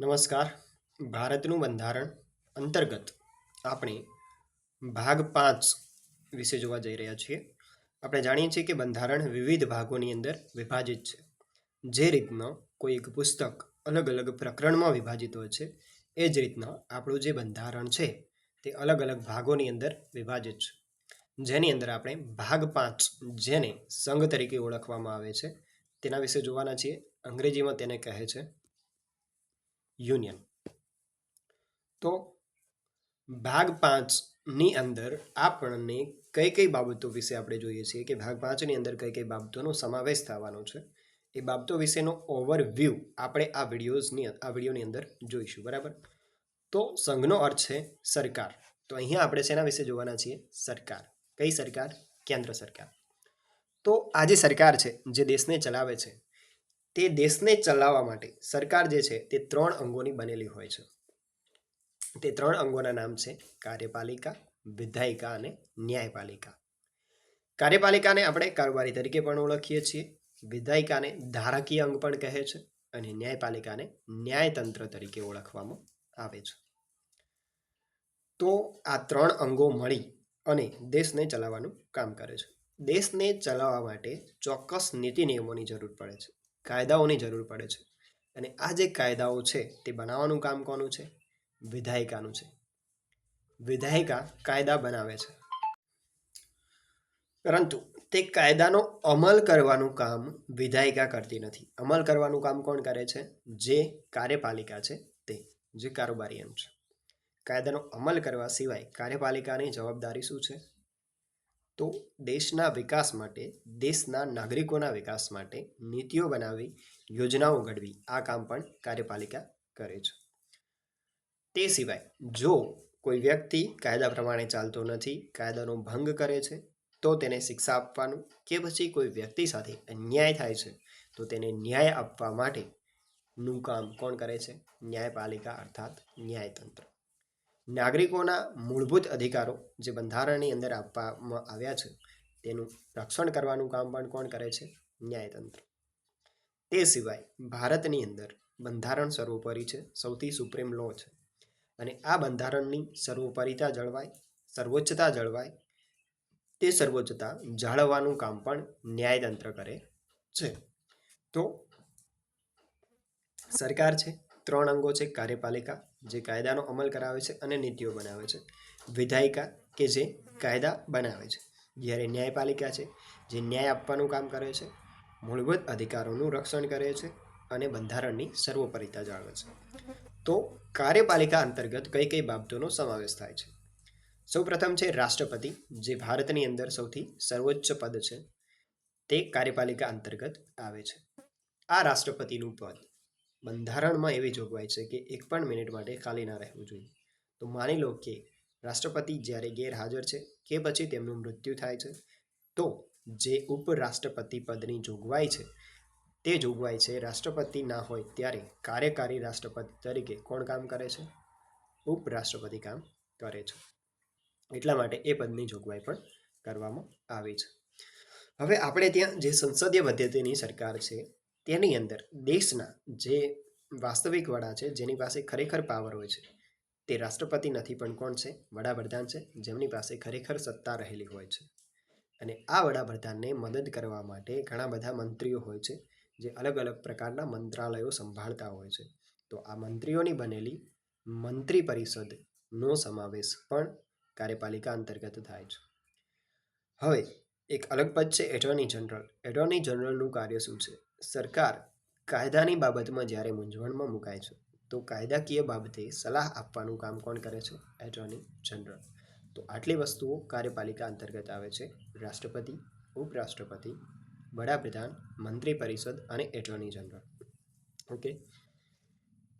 નમસ્કાર. ભારતનું બંધારણ અંતર્ગત આપણે ભાગ પાંચ વિશે જોવા જઈ રહ્યા છીએ. આપણે જાણીએ છીએ કે બંધારણ વિવિધ ભાગોની અંદર વિભાજિત છે. જે રીતના કોઈ એક પુસ્તક અલગ અલગ પ્રકરણમાં વિભાજિત હોય છે, એ જ રીતના આપણું જે બંધારણ છે, તે અલગ અલગ ભાગોની અંદર વિભાજિત છે. જેની અંદર આપણે ભાગ પાંચ જેને સંઘ તરીકે ઓળખવામાં આવે છે, તેના વિશે જોવાના છીએ. અંગ્રેજીમાં તેને કહે છે યુનિયન. તો ભાગ પાંચની અંદર આપણને કઈ કઈ બાબતો વિશે આપણે જોઈએ છીએ કે ભાગ પાંચની અંદર કઈ કઈ બાબતોનો સમાવેશ થવાનો છે, એ બાબતો વિશેનો ઓવરવ્યૂ આપણે આ વિડીયોઝની આ વિડીયોની અંદર જોઈશું, બરાબર? તો સંઘનો અર્થ છે સરકાર. તો અહીંયા આપણે શેના વિશે જોવાના છીએ? સરકાર. કઈ સરકાર? કેન્દ્ર સરકાર. તો આ જે સરકાર છે, જે દેશને ચલાવે છે તે દેશને ચલાવવા માટે સરકાર જે છે તે ત્રણ અંગોની બનેલી હોય છે. તે ત્રણ અંગોના નામ છે કાર્યપાલિકા, વિધાયિકા અને ન્યાયપાલિકા. કાર્યપાલિકાને આપણે કારોબારી તરીકે પણ ઓળખીએ છીએ, વિધાયિકાને ધારાકીય અંગ પણ કહે છે અને ન્યાયપાલિકાને ન્યાયતંત્ર તરીકે ઓળખવામાં આવે છે. તો આ ત્રણ અંગો મળી અને દેશને ચલાવવાનું કામ કરે છે. દેશને ચલાવવા માટે ચોક્કસ નીતિ નિયમોની જરૂર પડે છે. કાયદાઓની જરૂર પડે છે. અને આ જે કાયદાઓ છે, તે બનાવવાનું કામ કોનું છે? વિધાયિકાનું છે. વિધાયિકા કાયદા બનાવે છે. પરંતુ તે કાયદાનો અમલ કરવાનું કામ વિધાયિકા કરતી નથી. અમલ કરવાનું કામ કોણ કરે છે? જે કાર્યપાલિકા છે તે, જે કારોબારી એમ છે. કાયદાનો અમલ કરવા સિવાય કાર્યપાલિકાની જવાબદારી શું છે? તો દેશના વિકાસ માટે, દેશના નાગરિકોના વિકાસ માટે નીતિઓ બનાવવી યોજનાઓ ઘડવી આ કામ પણ કાર્યપાલિકા કરે છે. તે સિવાય, જો કોઈ વ્યક્તિ કાયદા પ્રમાણે ચાલતો નથી, કાયદાનો ભંગ કરે છે, તો તેને શિક્ષા આપવાનું કે પછી કોઈ વ્યક્તિ સાથે અન્યાય થાય છે, તો તેને ન્યાય આપવા માટેનું કામ કોણ કરે છે? ન્યાયપાલિકા અર્થાત ન્યાયતંત્ર. નાગરિકોના મૂળભૂત અધિકારો જે બંધારણની અંદર આપવામાં આવ્યા છે, તેનું રક્ષણ કરવાનું કામ પણ કોણ કરે છે? ન્યાયતંત્ર. તે સિવાય ભારતની અંદર બંધારણ સર્વોપરી છે, સૌથી સુપ્રીમ લો છે. અને આ બંધારણની સર્વોપરિતા જળવાય, સર્વોચ્ચતા જળવાય, તે સર્વોચ્ચતા જાળવવાનું કામ પણ ન્યાયતંત્ર કરે છે. તો સરકાર છે, ત્રણ અંગો છે, કાર્યપાલિકા જે કાયદાનો અમલ કરાવે છે અને નીતિઓ બનાવે છે. વિધાયિકા કે જે કાયદા બનાવે છે. જ્યારે ન્યાયપાલિકા છે, જે ન્યાય આપવાનું કામ કરે છે, મૂળભૂત અધિકારોનું રક્ષણ કરે છે અને બંધારણની સર્વોપરિતા જાળવે છે. તો કાર્યપાલિકા અંતર્ગત કઈ કઈ બાબતોનો સમાવેશ થાય છે? સૌપ્રથમ છે રાષ્ટ્રપતિ, જે ભારતની અંદર સૌથી સર્વોચ્ચ પદ છે, તે કાર્યપાલિકા અંતર્ગત આવે છે. આ રાષ્ટ્રપતિનું પદ બંધારણમાં એવી જોગવાઈ છે કે એક પણ મિનિટ માટે ખાલી ના રહેવું જોઈએ. તો માની લો કે રાષ્ટ્રપતિ જ્યારે ગેરહાજર છે કે પછી તેમનું મૃત્યુ થાય છે, તો જે ઉપરાષ્ટ્રપતિ પદની જોગવાઈ છે, તે જોગવાઈ છે રાષ્ટ્રપતિ ના હોય ત્યારે કાર્યકારી રાષ્ટ્રપતિ તરીકે કોણ કામ કરે છે? ઉપરાષ્ટ્રપતિ કામ કરે છે. એટલા માટે એ પદની જોગવાઈ પણ કરવામાં આવી છે. હવે આપણે ત્યાં જે સંસદીય પદ્ધતિની સરકાર છે તેની અંદર દેશના જે વાસ્તવિક વડા છે, જેની પાસે ખરેખર પાવર હોય છે, તે રાષ્ટ્રપતિ નથી પણ કોણ છે? વડાપ્રધાન છે, જેમની પાસે ખરેખર સત્તા રહેલી હોય છે. અને આ વડાપ્રધાનને મદદ કરવા માટે ઘણા બધા મંત્રીઓ હોય છે, જે અલગ અલગ પ્રકારના મંત્રાલયો સંભાળતા હોય છે. તો આ મંત્રીઓની બનેલી મંત્રી પરિષદનો સમાવેશ પણ કાર્યપાલિકા અંતર્ગત થાય છે. હવે, એક અલગ પદ છે, એટોર્ની જનરલ. એટોર્ની જનરલનું કાર્ય શું છે? સરકાર કાયદાની બાબતમાં જ્યારે મૂંઝવણમાં મુકાય છે, તો કાયદાકીય બાબતે સલાહ આપવાનું કામ કોણ કરે છે? એટર્ની જનરલ તો આટલી વસ્તુઓ કાર્યપાલિકા અંતર્ગત આવે છે. રાષ્ટ્રપતિ, ઉપરાષ્ટ્રપતિ, વડાપ્રધાન મંત્રી પરિષદ અને એટર્ની જનરલ ઓકે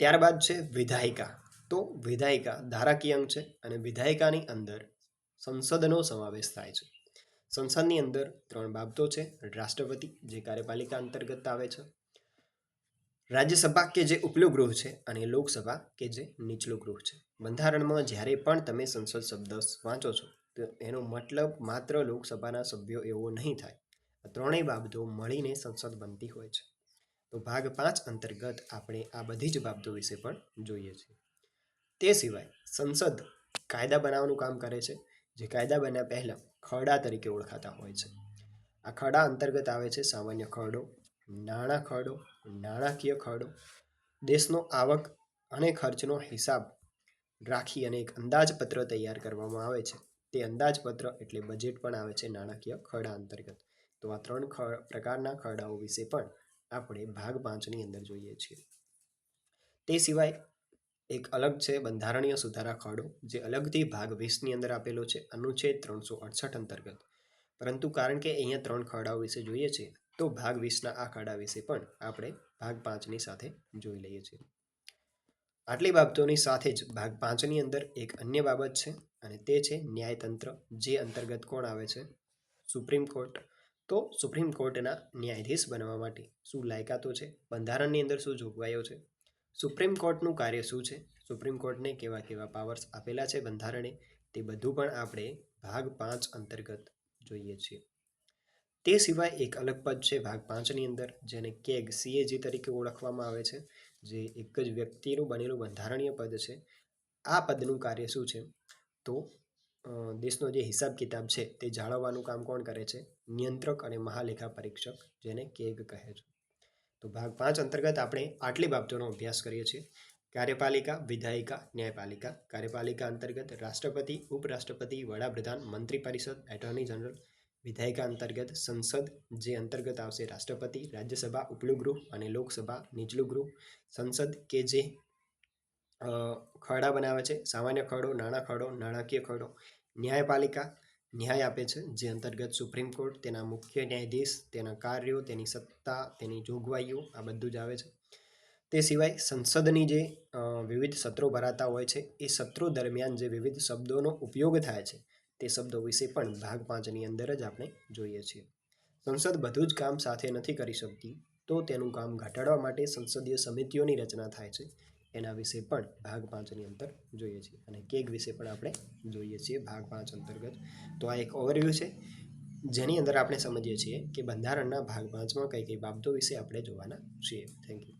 ત્યારબાદ છે વિધાયિકા. તો વિધાયિકા ધારાકીય અંગ છે અને વિધાયિકાની અંદર સંસદનો સમાવેશ થાય છે. સંસદની અંદર ત્રણ બાબતો છે. રાષ્ટ્રપતિ, જે કાર્યપાલિકા અંતર્ગત આવે છે. રાજ્યસભા કે જે ઉપલું ગૃહ છે અને લોકસભા કે જે નીચલું ગૃહ છે. બંધારણમાં જ્યારે પણ તમે સંસદ શબ્દ વાંચો છો, તો એનો મતલબ માત્ર લોકસભાના સભ્યો એવો નહીં થાય. ત્રણેય બાબતો મળીને સંસદ બનતી હોય છે. તો ભાગ પાંચ અંતર્ગત આપણે આ બધી જ બાબતો વિશે પણ જોઈએ છીએ. તે સિવાય સંસદ કાયદા બનાવવાનું કામ કરે છે. જે કાયદા બન્યા પહેલાં ખરડા તરીકે ઓળખાતા હોય છે. આ ખરડા અંતર્ગત આવે છે સામાન્ય ખરડો, નાણાં ખરડો, નાણાકીય ખરડો. દેશનો આવક અને ખર્ચનો હિસાબ રાખી અને એક અંદાજપત્ર તૈયાર કરવામાં આવે છે. તે અંદાજપત્ર એટલે બજેટ પણ આવે છે નાણાકીય ખરડા અંતર્ગત. તો આ ત્રણ ખ, પ્રકારના ખરડાઓ વિશે પણ આપણે ભાગ પાંચની અંદર જોઈએ છીએ. તે સિવાય એક અલગ છે બંધારણીય સુધારા ખરડો જે અલગથી ભાગ વીસની અંદર આપેલો છે, અનુચ્છેદ ત્રણસો અડસઠ અંતર્ગત. પરંતુ કારણ કે અહીંયા ત્રણ ખરડાઓ વિશે જોઈએ છીએ તો ભાગ વીસના આ ખરડા વિશે પણ આપણે ભાગ પાંચની સાથે જોઈ લઈએ છીએ. આટલી બાબતોની સાથે જ ભાગ પાંચની અંદર એક અન્ય બાબત છે, અને તે છે ન્યાયતંત્ર, જે અંતર્ગત કોણ આવે છે? Supreme court. તો સુપ્રીમ કોર્ટના ન્યાયાધીશ બનવા માટે શું લાયકાતો છે? બંધારણની અંદર શું જોગવાઈઓ છે? સુપ્રીમ કોર્ટનું કાર્ય શું છે? સુપ્રીમ કોર્ટને કેવા કેવા પાવર્સ આપેલા છે બંધારણે? તે બધું પણ આપણે ભાગ પાંચ અંતર્ગત જોઈએ છીએ. તે સિવાય એક અલગ પદ છે ભાગ પાંચની અંદર, જેને કેગ સીએજી તરીકે ઓળખવામાં આવે છે, જે એક જ વ્યક્તિનું બનેલું બંધારણીય પદ છે. આ પદનું કાર્ય શું છે? તો દેશનો જે હિસાબ કિતાબ છે તે જાળવવાનું કામ કોણ કરે છે? નિયંત્રક અને મહાલેખા પરીક્ષક જેને કેગ કહે છે. તો ભાગ પાંચ અંતર્ગત આપણે આટલી બાબતોનો અભ્યાસ કરીએ છીએ. કાર્યપાલિકા, વિધાયિકા, ન્યાયપાલિકા. કાર્યપાલિકા અંતર્ગત રાષ્ટ્રપતિ, ઉપરાષ્ટ્રપતિ, વડાપ્રધાન, મંત્રી પરિષદ, એટર્ની જનરલ. વિધાયિકા અંતર્ગત સંસદ, જે અંતર્ગત આવશે રાષ્ટ્રપતિ, રાજ્યસભા ઉપલું ગૃહ અને લોકસભા નીચલું ગૃહ સંસદ કે જે ખરડા બનાવે છે. સામાન્ય ખરડો, નાણાં ખરડો, નાણાકીય ખરડો. ન્યાયપાલિકા ન્યાય આપે છે, જે અંતર્ગત સુપ્રીમ કોર્ટ, તેના મુખ્ય ન્યાયાધીશ, તેના કાર્યો, તેની સત્તા, તેની જોગવાઈઓ, આ બધું જ આવે છે. તે સિવાય સંસદની જે વિવિધ સત્રો ભરાતા હોય છે, એ સત્રો દરમિયાન જે વિવિધ શબ્દોનો ઉપયોગ થાય છે, તે શબ્દો વિશે પણ ભાગ પાંચની અંદર જ આપણે જોઈએ છીએ. સંસદ બધું જ કામ સાથે નથી કરી શકતી, તો તેનું કામ ઘટાડવા માટે સંસદીય સમિતિઓની રચના થાય છે એના વિશે પણ ભાગ પાંચની અંદર જોઈએ છીએ અને કેગ વિશે પણ આપણે જોઈએ છીએ ભાગ પાંચ અંતર્ગત. તો આ એક ઓવરવ્યૂ છે. જેની અંદર આપણે સમજીએ છીએ કે બંધારણના ભાગ પાંચમાં કઈ કઈ બાબતો વિશે આપણે જોવાના છીએ. Thank you